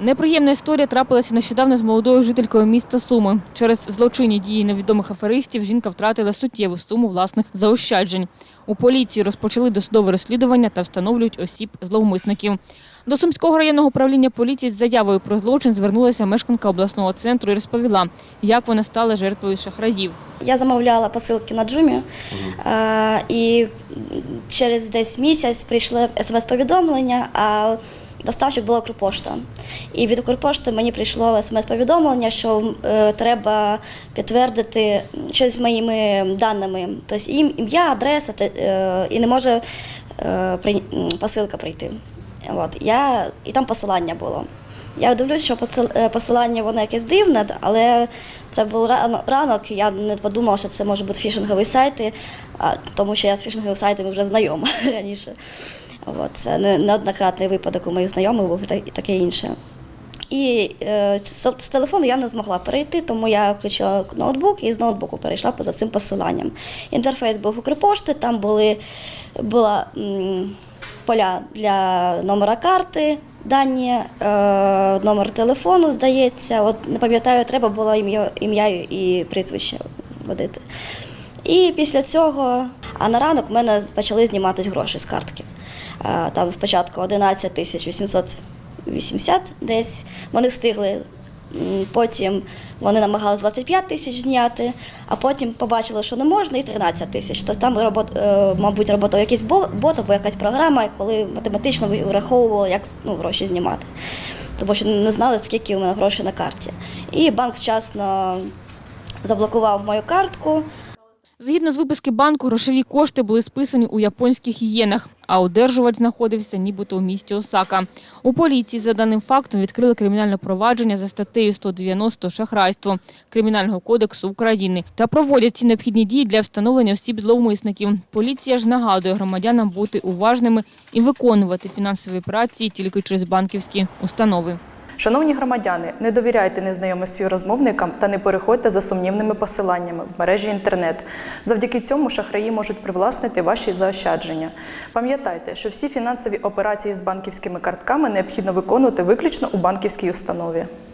Неприємна історія трапилася нещодавно з молодою жителькою міста Суми. Через злочинні дії невідомих аферистів жінка втратила суттєву суму власних заощаджень. У поліції розпочали досудове розслідування та встановлюють осіб зловмисників. До Сумського районного управління поліції з заявою про злочин звернулася мешканка обласного центру і розповіла, як вона стала жертвою шахраїв. Я замовляла посилки на Джумі, і через десь місяць прийшло смс-повідомлення, а доставщик була Укрпошта. І від Укрпошти мені прийшло смс-повідомлення, що е, треба підтвердити щось з моїми даними, тобто ім- ім'я, адреса, те- е, і не може е, при- посилка прийти. От, я, і там посилання було. Я дивлюсь, що е, посилання воно якесь дивне, але це був ранок, я не подумала, що це може бути фішингові сайти, тому що я з фішинговими сайтами вже знайома раніше. Це неоднократний випадок у моїх знайомих був і таке інше. І е, з телефону я не змогла перейти, тому я включила ноутбук і з ноутбуку перейшла за цим посиланням. Інтерфейс був Укрпошти, там були була, поля для номера карти, дані, е, номер телефону, здається. От не пам'ятаю, треба було ім'я ім'я і прізвище вводити. І після цього, а на ранок в мене почали зніматись гроші з картки. Там спочатку 11 тисяч 880 десь. Вони встигли. Потім вони намагалися 25 тисяч зняти, а потім побачили, що не можна, і 13 тисяч. Тобто там, робот, е, мабуть, працював якийсь бо- бот або якась програма, коли математично враховували, як ну, гроші знімати. Тому що не знали, скільки у мене грошей на карті. І банк вчасно заблокував мою картку. Згідно з виписки банку, грошові кошти були списані у японських єнах, а одержувач знаходився нібито у місті Осака. У поліції за даним фактом відкрили кримінальне провадження за статтею 190 «Шахрайство» Кримінального кодексу України та проводять ці необхідні дії для встановлення осіб зловмисників. Поліція ж нагадує громадянам бути уважними і виконувати фінансові операції тільки через банківські установи. Шановні громадяни, не довіряйте незнайомим співрозмовникам та не переходьте за сумнівними посиланнями в мережі інтернет. Завдяки цьому шахраї можуть привласнити ваші заощадження. Пам'ятайте, що всі фінансові операції з банківськими картками необхідно виконувати виключно у банківській установі.